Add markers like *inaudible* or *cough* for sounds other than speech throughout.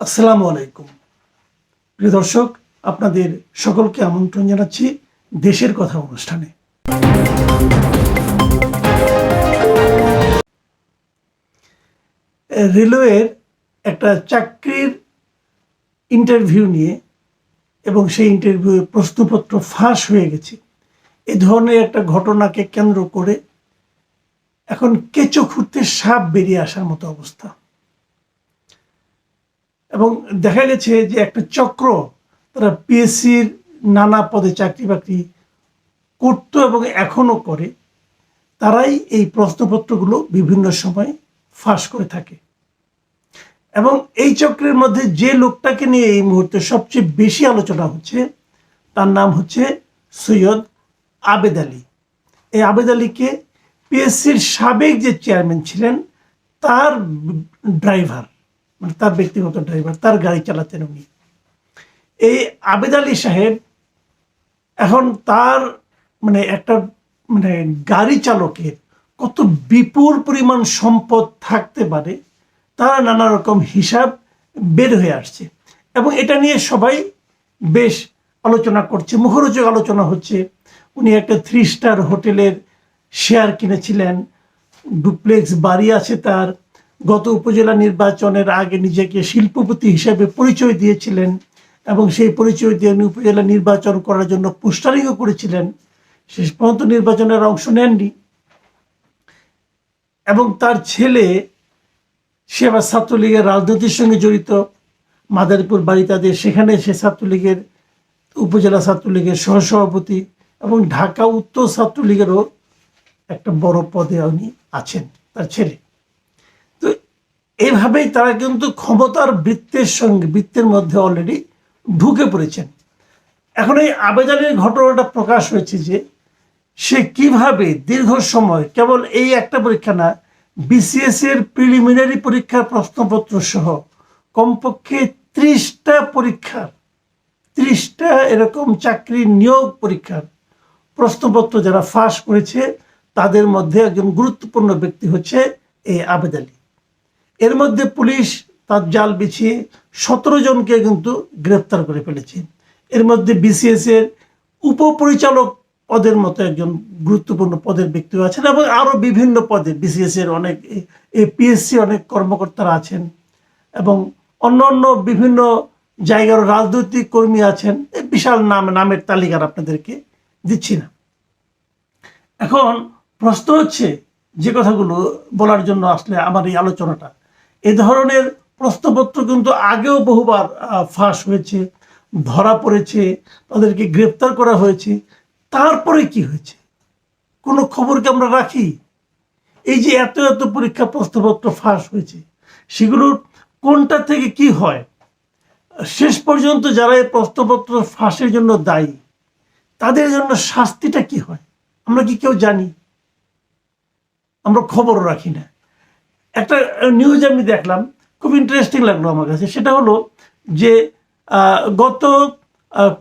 আসসালামু আলাইকুম। প্রিয় দর্শক, আপনাদের সকলকে আমন্ত্রণ জানাচ্ছি দেশের কথা অনুষ্ঠানে। রেলওয়ের একটা চাকরির ইন্টারভিউ নিয়ে এবং সেই ইন্টারভিউ প্রশ্নপত্র ফাঁস হয়ে গেছে। এ ধরনের একটা ঘটনাকে কেন্দ্র করে এখন কেঁচো খুঁড়তে সাপ বেরিয়ে আসার মতো অবস্থা। এবং দেখা গেছে যে একটা চক্র তারা পিএসসির নানা পদে চাকরি বাকরি করতো এবং এখনও করে, তারাই এই প্রশ্নপত্রগুলো বিভিন্ন সময় ফাঁস করে থাকে। এবং এই চক্রের মধ্যে যে লোকটাকে নিয়ে এই মুহূর্তে সবচেয়ে বেশি আলোচনা হচ্ছে, তার নাম হচ্ছে সৈয়দ আবেদ আলী। এই আবেদ আলীকে পিএসসির সাবেক যে চেয়ারম্যান ছিলেন, তার ড্রাইভার। মানে তার ব্যক্তিগত ড্রাইভার, তার গাড়ি চালাতেন উনি। এই আবেদ আলী সাহেব এখন তার মানে একটা মানে গাড়ি চালকের কত বিপুল পরিমাণ সম্পদ থাকতে পারে, তারা নানা রকম হিসাব বের হয়ে আসছে। এবং এটা নিয়ে সবাই বেশ আলোচনা করছে, মুখরোচক আলোচনা হচ্ছে। উনি একটা থ্রি স্টার হোটেলের শেয়ার কিনেছিলেন ডুপ্লেক্স বাড়ি আছে তার। গত উপজেলা নির্বাচনের আগে নিজেকে শিল্পপতি হিসেবে পরিচয় দিয়েছিলেন এবং সেই পরিচয় দিয়ে উনি উপজেলা নির্বাচন করার জন্য পোস্টারিংও করেছিলেন। শেষ পর্যন্ত নির্বাচনের অংশ নেননি। এবং তার ছেলে সে আবার ছাত্রলীগের রাজনীতির সঙ্গে জড়িত, মাদারীপুর বাড়ি তাদের সেখানে সে ছাত্রলীগের উপজেলা ছাত্রলীগের সহসভাপতি এবং ঢাকা উত্তর ছাত্রলীগেরও একটা বড় পদে উনি আছেন, তার ছেলে। এইভাবেই তারা কিন্তু ক্ষমতার বৃত্তের সঙ্গে, বৃত্তের মধ্যে অলরেডি ঢুকে পড়েছেন। এখন এই আবেদনের ঘটনাটা প্রকাশ হয়েছে যে, সে কীভাবে দীর্ঘ সময়, কেবল এই একটা পরীক্ষা না বিসিএস এর প্রিলিমিনারি পরীক্ষার প্রশ্নপত্র সহ কমপক্ষে ত্রিশটা পরীক্ষার, ত্রিশটা এরকম চাকরি নিয়োগ পরীক্ষার প্রশ্নপত্র যারা ফাঁস করেছে, তাদের মধ্যে একজন গুরুত্বপূর্ণ ব্যক্তি হচ্ছে এই আবেদ আলী। এর মধ্যে পুলিশ তার জাল বিছিয়ে সতেরো জনকে কিন্তু গ্রেপ্তার করে ফেলেছে। এর মধ্যে বিসিএস এর উপপরিচালক পদের মতো একজন গুরুত্বপূর্ণ পদের ব্যক্তি আছেন এবং আরও বিভিন্ন পদে বিসিএস এর অনেক পিএসসি অনেক কর্মকর্তারা আছেন এবং অন্য অন্য বিভিন্ন জায়গার রাজনৈতিক কর্মী আছেন। বিশাল নাম, নামের তালিকার আপনাদেরকে দিচ্ছি না। এখন প্রশ্ন হচ্ছে, যে কথাগুলো বলার জন্য আসলে আমার এই আলোচনাটা এ ধরনের প্রশ্নপত্র কিন্তু আগেও বহুবার ফাঁস হয়েছে, ধরা পড়েছে, তাদেরকে গ্রেপ্তার করা হয়েছে। তারপরে কি হয়েছে? কোনো খবরকে আমরা রাখি? এই যে এত এত পরীক্ষা প্রশ্নপত্র ফাঁস হয়েছে সেগুলোর কোনটা থেকে কি হয়? শেষ পর্যন্ত যারা এই প্রশ্নপত্র ফাঁসের জন্য দায়ী, তাদের জন্য শাস্তিটা কি হয়? আমরা কি কেউ জানি? আমরা খবর রাখি না। একটা নিউজ আমি দেখলাম, খুব ইন্টারেস্টিং লাগল আমার কাছে। সেটা হলো যে গত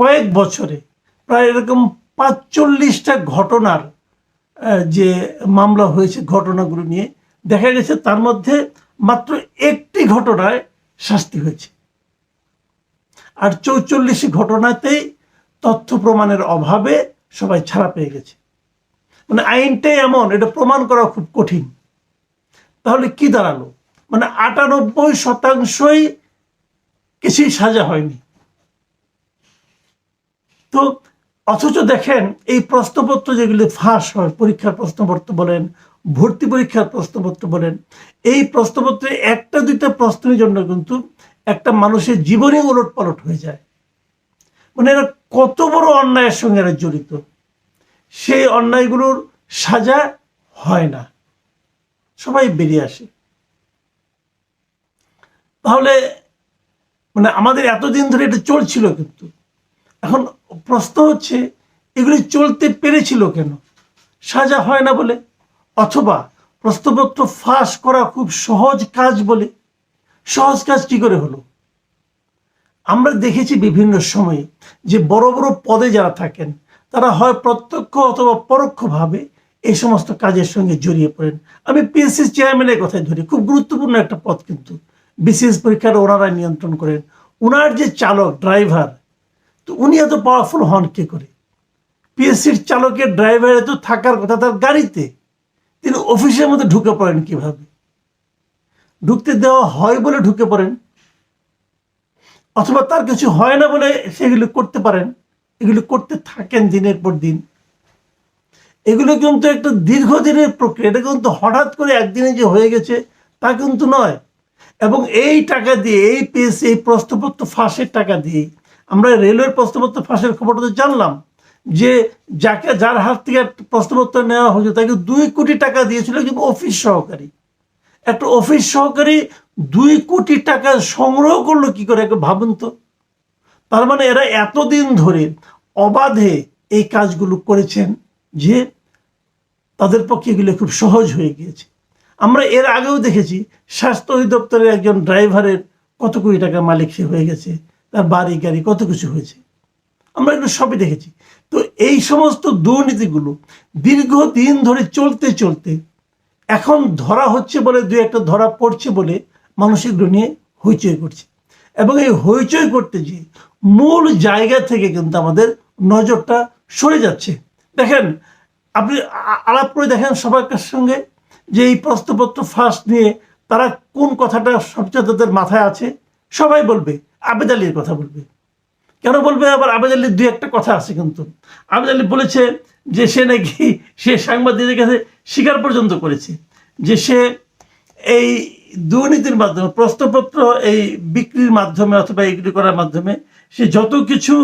কয়েক বছরে প্রায় এরকম পাঁচচল্লিশটা ঘটনার যে মামলা হয়েছে ঘটনাগুলো নিয়ে, দেখা গেছে তার মধ্যে মাত্র একটি ঘটনায় শাস্তি হয়েছে। আর চৌচল্লিশ ঘটনাতেই তথ্য প্রমাণের অভাবে সবাই ছাড়া পেয়ে গেছে। মানে আইনটাই এমন, এটা প্রমাণ করা খুব কঠিন। তাহলে কি দাঁড়াল? মানে আটানব্বই শতাংশই কিছুই সাজা হয়নি। তো অথচ দেখেন, এই প্রশ্নপত্র যেগুলি ফাঁস হয়, পরীক্ষার প্রশ্নপত্র বলেন, ভর্তি পরীক্ষার প্রশ্নপত্র বলেন, এই প্রশ্নপত্রে একটা দুইটা প্রশ্নের জন্য কিন্তু একটা মানুষের জীবনে ওলট পালট হয়ে যায়। মানে এরা কত বড় অন্যায়ের সঙ্গে এরা জড়িত। সেই অন্যায়গুলোর সাজা হয় না। সবাই বেরিয়ে আসে। তাহলে মানে আমাদের এতদিন ধরে এটা চলছিল কিন্তু। এখন প্রশ্ন হচ্ছে, এগুলি চলতে পেরেছিল কেন? সাজা হয় না বলে? অথবা প্রশ্নপত্র ফাঁস করা খুব সহজ কাজ বলে? সহজ কাজ কি করে হলো? আমরা দেখেছি বিভিন্ন সময়ে যে বড় বড় পদে যারা থাকেন, তারা হয় প্রত্যক্ষ অথবা পরোক্ষভাবে এই সমস্ত কাজের সঙ্গে জড়িয়ে পড়েন। আমি পিএসসি চেয়ারম্যানের কথাই ধরি, খুব গুরুত্বপূর্ণ একটা পদ কিন্তু। বিসিএস পরীক্ষাটা ওনারা নিয়ন্ত্রণ করেন। ওনার যে চালক ড্রাইভার তো উনি এত পাওয়ারফুল হন কে করে? পিএসসির চালকের ড্রাইভার তো থাকার কথা তার গাড়িতে। তিনি অফিসের মধ্যে ঢুকে পড়েন কীভাবে? ঢুকতে দেওয়া হয় বলে ঢুকে পড়েন। অথবা তার কিছু হয় না বলে সেগুলো করতে পারেন। এগুলো করতে থাকেন দিনের পর দিন। এগুলো কিন্তু একটা দীর্ঘদিনের প্রক্রিয়া। এটা কিন্তু হঠাৎ করে একদিনে যে হয়ে গেছে, তা কিন্তু নয়। এবং এই টাকা দিয়ে, এই পেস এই প্রশ্নপত্র ফাঁসের টাকা দিয়ে, আমরা রেলওয়ের প্রশ্নপত্র ফাঁসের খবরটা তো জানলাম যে যাকে, যার হাত থেকে প্রশ্নপত্র নেওয়া হয়েছে, তাকে দুই কোটি টাকা দিয়েছিল কিন্তু অফিস সহকারী। একটা অফিস সহকারী দুই কোটি টাকা সংগ্রহ করল কি করে ভাবুন তো। তার মানে এরা এতদিন ধরে অবাধে এই কাজগুলো করেছেন যে তাদের পক্ষে এগুলো খুব সহজ হয়ে গিয়েছে। আমরা এর আগেও দেখেছি, স্বাস্থ্য অধিদপ্তরের একজন ড্রাইভারের কত কোটি টাকা মালিক সে হয়ে গেছে, তার বাড়ি, গাড়ি, কত কিছু হয়েছে। আমরা এগুলো সবই দেখেছি। তো এই সমস্ত দুর্নীতিগুলো দীর্ঘদিন ধরে চলতে চলতে এখন ধরা হচ্ছে বলে, দু একটা ধরা পড়ছে বলে মানুষ এগুলো নিয়ে হইচই করছে। এবং এই হইচই করতে গিয়ে মূল জায়গা থেকে কিন্তু আমাদের নজরটা সরে যাচ্ছে। দেখেন আপনি আলাপ করে দেখেন সবার সঙ্গে যে এই প্রশ্নপত্র ফার্স্ট নিয়ে তারা কোন কথাটা সবচেয়ে তাদের মাথায় আছে? সবাই বলবে, আবেদ আলীর কথা বলবে। কেন বলবে? আবার আবেদ আলীর দুই একটা কথা আছে কিন্তু। আবেদ আলী বলেছে যে সে নাকি, সে সাংবাদিকদের কাছে স্বীকার পর্যন্ত করেছে। যে সে এই দুর্নীতির মাধ্যমে, প্রশ্নপত্র এই বিক্রির মাধ্যমে অথবা এগুলি করার মাধ্যমে সে যত কিছু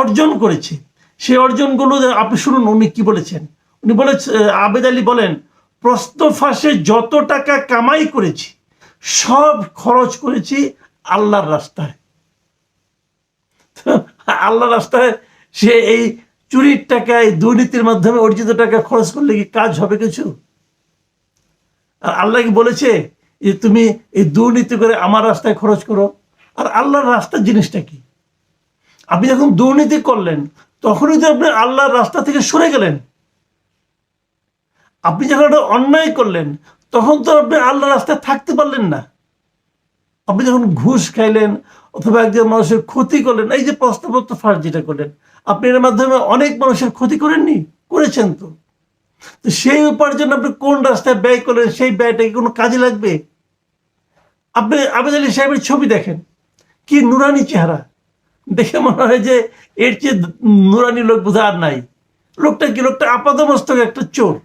অর্জন করেছে সেই অর্জনগুলো আপনি শুনুন, উনি কি বলেছেন? উনি বলেছে আবেদ আলী বলেন প্রশ্ন ফাঁসে যত টাকা কামাই করেছি, সব খরচ করেছি আল্লাহর রাস্তায়। *laughs* আল্লাহ রাস্তায় সে এই চুরির টাকা এই দুর্নীতির মাধ্যমে অর্জিত টাকা খরচ করলে কি কাজ হবে কিছু? আর আল্লাহ কি বলেছে যে তুমি এই দুর্নীতি করে আমার রাস্তায় খরচ করো? আর আল্লাহর রাস্তার জিনিসটা কি? আপনি যখন দুর্নীতি করলেন তখনই তো আপনি আল্লাহর রাস্তা থেকে সরে গেলেন। আপনি যখন একটা অন্যায় করলেন, তখন তো আপনি আল্লাহর রাস্তায় থাকতে পারলেন না। আপনি যখন ঘুষ খাইলেন, অথবা একজন মানুষের ক্ষতি করলেন, এই যে প্রশ্নপত্র ফার্স্ট যেটা করলেন, আপনি এর মাধ্যমে অনেক মানুষের ক্ষতি করেননি? করেছেন তো। তো সেই উপার্জন আপনি কোন রাস্তায় ব্যয় করলেন, সেই ব্যয়টা কি কোনো কাজে লাগবে? আপনি আবেদ আলী সাহেবের ছবি দেখেন, কি নুরানি চেহারা। দেখে মনে হয় যে এর চেয়ে নুরানি লোক বোধহয় আর নাই। লোকটা কি? লোকটা আপাতমস্তক একটা চোর।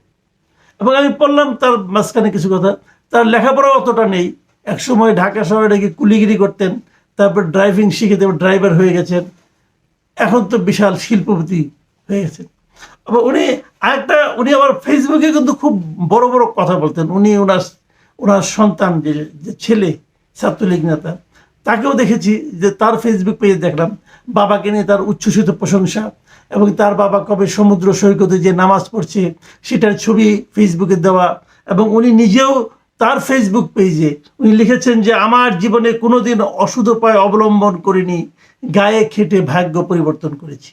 এবং আমি পড়লাম তার মাঝখানে কিছু কথা। তার লেখাপড়া অতটা নেই। এক সময় ঢাকা শহরে নাকি কুলিগিরি করতেন, তারপর ড্রাইভিং শিখে তারপর ড্রাইভার হয়ে গেছেন। এখন তো বিশাল শিল্পপতি হয়ে গেছেন। আবার উনি আরেকটা, উনি আবার ফেসবুকে কিন্তু খুব বড় বড় কথা বলতেন। উনি ওনার ওনার সন্তান যে ছেলে, ছাত্রলীগ নেতা। তাকেও দেখেছি যে তার ফেসবুক পেজ দেখলাম। বাবাকে নিয়ে তার উচ্ছ্বসিত প্রশংসা এবং তার বাবা কবে সমুদ্র সৈকতে যে নামাজ পড়ছে সেটার ছবি ফেসবুকে দেওয়া এবং উনি নিজেও তার ফেসবুক পেজে উনি লিখেছেন যে, আমার জীবনে কোনোদিন অশুধ উপায় অবলম্বন করিনি, গায়ে খেটে ভাগ্য পরিবর্তন করেছি।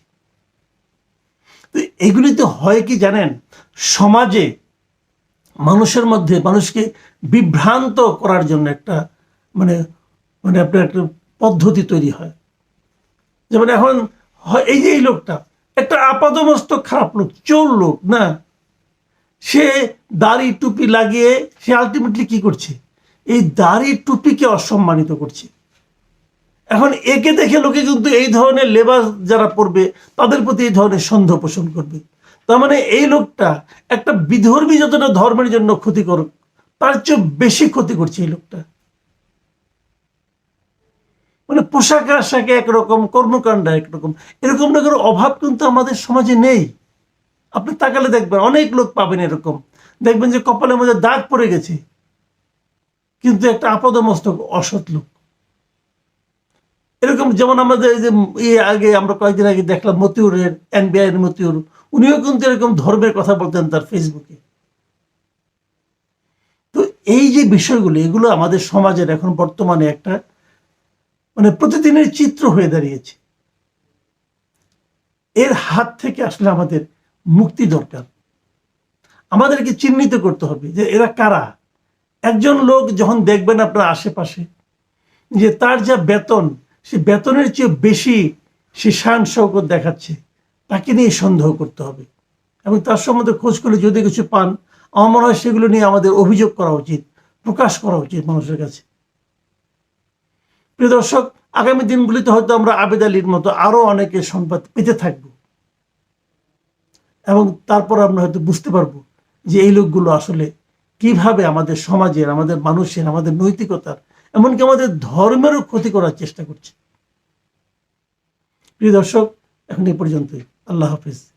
তো এগুলি তো হয় কি জানেন? সমাজে মানুষের মধ্যে মানুষকে বিভ্রান্ত করার জন্য একটা মানে মানে আপনার একটা পদ্ধতি তৈরি হয়। যেমন এখন এই যে এই লোকটা, একটা আপাদমস্তক খারাপ লোক, চোর লোক, না? সে দাড়ি টুপি লাগিয়ে সে আলটিমেটলি কি করছে? এই দাড়ি টুপিকে অসম্মানিত করছে। এখন একে দেখে লোকে কিন্তু এই ধরনের লেবাস যারা পড়বে, তাদের প্রতি এই ধরনের সন্দেহ পোষণ করবে। তার মানে এই লোকটা একটা বিধর্মী যতটা ধর্মের জন্য ক্ষতি করুক তার চেয়ে বেশি ক্ষতি করছে এই লোকটা। মানে পোশাক আশাকে একরকম, কর্মকাণ্ড একরকম, এরকম লোকের অভাব কিন্তু আমাদের সমাজে নেই। আপনি তাকালে দেখবেন, অনেক লোক পাবেন এরকম। দেখবেন যে কপালের মধ্যে দাগ পড়ে গেছে। কিন্তু একটা আপাদমস্তক, অসৎ লোক। এরকম যেমন আমাদের যে ইয়ে আগে আমরা কয়েকদিন আগে দেখলাম মতিউরের এনবিআই এর মতিউর, উনিও কিন্তু এরকম ধর্মের কথা বলতেন তার ফেসবুকে। তো এই যে বিষয়গুলো, এগুলো আমাদের সমাজের এখন বর্তমানে একটা মানে প্রতিদিনের চিত্র হয়ে দাঁড়িয়েছে। এর হাত থেকে আসলে আমাদের মুক্তি দরকার। আমাদেরকে চিহ্নিত করতে হবে যে এরা কারা? একজন লোক যখন দেখবেন আপনার আশেপাশে যে তার যা বেতন, সে বেতনের চেয়ে বেশি সে শান শৌকত দেখাচ্ছে, তাকে নিয়ে সন্দেহ করতে হবে। এবং তার সম্বন্ধে খোঁজ করলে যদি কিছু পান, আমার মনে হয় সেগুলো নিয়ে আমাদের অভিযোগ করা উচিত, প্রকাশ করা উচিত মানুষের কাছে। প্রিয় দর্শক, আগামী দিনগুলিতে হয়তো আমরা আবেদ আলীর মতো আরও অনেকে সংবাদ পেতে থাকব। এবং তারপর আমরা হয়তো বুঝতে পারব যে এই লোকগুলো আসলে কীভাবে আমাদের সমাজের, আমাদের মানুষের, আমাদের নৈতিকতার, এমনকি আমাদের ধর্মেরও ক্ষতি করার চেষ্টা করছে। প্রিয় দর্শক, এখন এই পর্যন্তই। আল্লাহ হাফিজ।